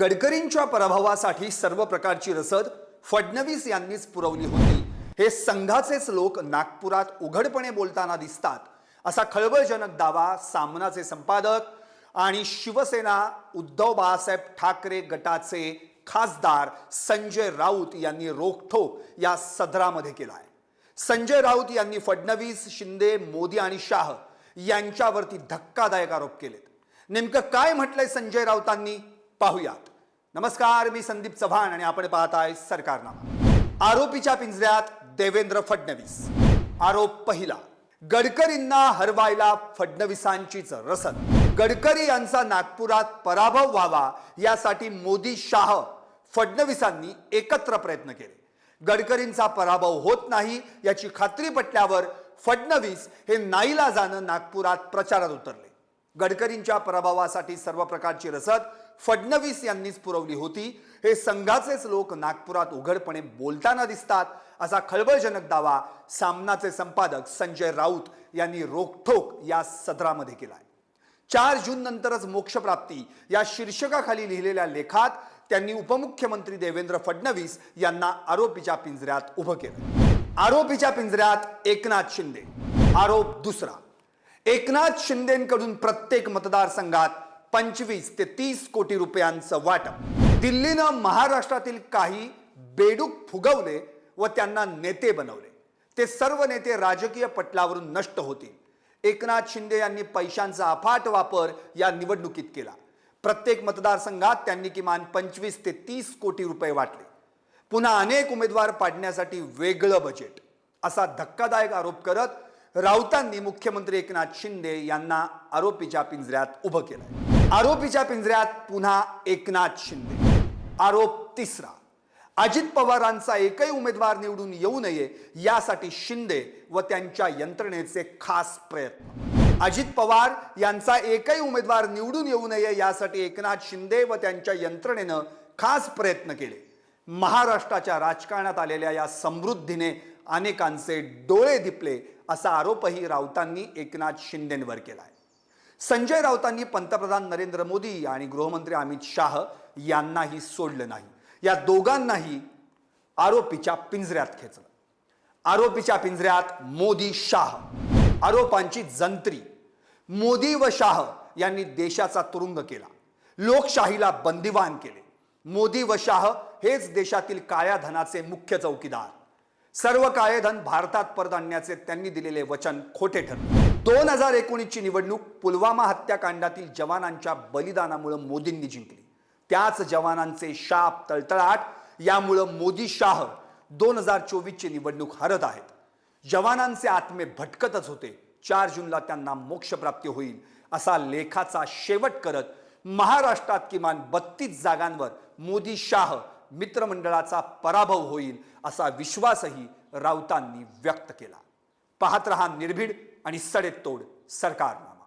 गडकरींच्या पराभवासाठी सर्व प्रकारची रसद फडणवीस यांनीच पुरवली होती. हे संघाचेच लोक नागपुरात उघडपणे बोलताना दिसतात. असा खळबळजनक दावा सामनाचे संपादक आणि शिवसेना उद्धव बाळासाहेब ठाकरे गटाचे खासदार संजय राऊत यांनी रोखठोक या सदरामध्ये केला आहे संजय राऊत यांनी फडणवीस शिंदे मोदी आणि शाह यांच्यावरती धक्कादायक आरोप केलेत. नेमकं काय म्हटलंय संजय राऊतांनी? पाहूयात. नमस्कार मी संदीप चव्हाण आणि आपण पाहताय सरकारनामा. आरोपीच्या पिंजऱ्यात देवेंद्र फडणवीस. आरोप पहिला गडकरींना हरवायला फडणवीसांचीच रसद. गडकरी यांचा नागपुरात पराभव व्हावा यासाठी मोदी शाह फडणवीसांनी एकत्र प्रयत्न केले. गडकरींचा पराभव होत नाही याची खात्री पटल्यावर फडणवीस हे नाईला जाणं नागपुरात प्रचारात उतरले. गडकरींच्या पराभवासाठी सर्व प्रकारची रसद फडणवीस यांनीच पुरवली होती. हे संघाचेच लोक नागपुरात उघडपणे बोलताना दिसतात असा खळबळजनक दावा सामनाचे संपादक संजय राऊत यांनी रोखठोक या सदरामध्ये केलाय. चार जून नंतरच मोक्षप्राप्ती या शीर्षकाखाली लिहिलेल्या लेखात त्यांनी उपमुख्यमंत्री देवेंद्र फडणवीस यांना आरोपीच्या पिंजऱ्यात उभं केलं. आरोपीच्या पिंजऱ्यात एकनाथ शिंदे. आरोप दुसरा. एकनाथ शिंदेकडून प्रत्येक मतदारसंघात पंचवीस ते तीस कोटी रुपयांचं वाटप. दिल्लीनं महाराष्ट्रातील काही बेडूक फुगवले व त्यांना नेते बनवले. ते सर्व नेते राजकीय पटलावरून नष्ट होतील. एकनाथ शिंदे यांनी पैशांचा अफाट वापर या निवडणुकीत केला. प्रत्येक मतदारसंघात त्यांनी किमान पंचवीस ते तीस कोटी रुपये वाटले. पुन्हा अनेक उमेदवार पाडण्यासाठी वेगळं बजेट असा धक्कादायक आरोप करत राऊतांनी मुख्यमंत्री एकनाथ शिंदे यांना आरोपीच्या पिंजऱ्यात उभं केलं आरोपीच्या पिंजऱ्यात पुन्हा एकनाथ शिंदे. आरोप तिसरा अजित पवारांचा एकही उमेदवार निवडून येऊ नये यासाठी शिंदे व त्यांच्या यंत्रणेचे खास प्रयत्न. अजित पवार यांचा एकही उमेदवार निवडून येऊ नये यासाठी एकनाथ शिंदे व त्यांच्या यंत्रणेनं खास प्रयत्न केले. महाराष्ट्राच्या राजकारणात आलेल्या या समृद्धीने अनेकांचे डोळे दिपले असा आरोपही राऊतांनी एकनाथ शिंदेंवर केला आहे संजय राऊतांनी पंतप्रधान नरेंद्र मोदी आणि गृहमंत्री अमित शाह यांनाही सोडलं नाही. या दोघांनाही आरोपीच्या पिंजऱ्यात खेचलं. आरोपीच्या पिंजऱ्यात मोदी शाह. आरोपांची जंत्री मोदी व शाह यांनी देशाचा तुरुंग केला. लोकशाहीला बंदिवान केले. मोदी व शाह हेच देशातील काळ्या धनाचे मुख्य चौकीदार. सर्व काळे धन भारतात परत आणण्याचे त्यांनी दिलेले वचन खोटे ठरले. दोन हजार एकोणीसची निवडणूक पुलवामा हत्याकांडातील जवानांच्या बलिदानामुळे मोदींनी जिंकली. त्याच जवानांचे शाप तळतळाट यामुळं मोदी शाह दोन हजार चोवीसची निवडणूक हरत आहेत. जवानांचे आत्मे भटकतच होते. चार जूनला त्यांना मोक्षप्राप्ती होईल असा लेखाचा शेवट करत महाराष्ट्रात किमान बत्तीस जागांवर मोदी शाह मित्रमंडळाचा पराभव होईल असा विश्वासही राऊतांनी व्यक्त केला. पाहत रहा निर्भीड आणि सडेतोड सरकारनामा.